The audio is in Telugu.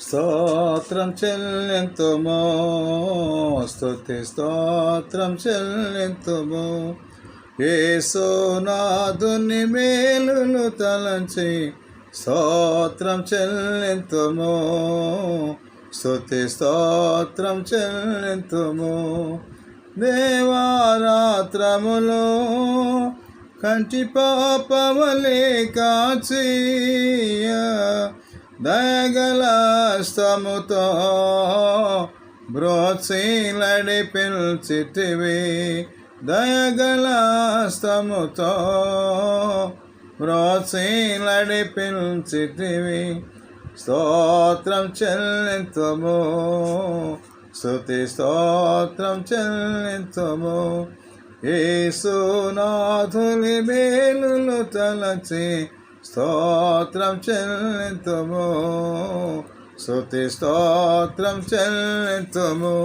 స్తోత్రం చెల్లింతుము. స్తుతి స్తోత్రం చెల్లింతుము. ఏసోనాథుని మేలును తలంచి స్తోత్రం చెల్లింతుము. స్తుతి స్తోత్రం చెల్లింతుము. దేవారాత్రములో కంటి పాపములే పాపవలే కాచియ దయగలస్తముతో బ్రోచీలడి పిల్చితివి దయగలస్తముతో బ్రోచీలడి పిల్చితివి స్తోత్రం చెల్లింతుము స్తుతి స్తోత్రం చెల్లింతుము. యేసునాథుని మేలులు తలచి స్తోత్రం చెల్లింతుము. శృతి స్తోత్రం చెల్లింతుము.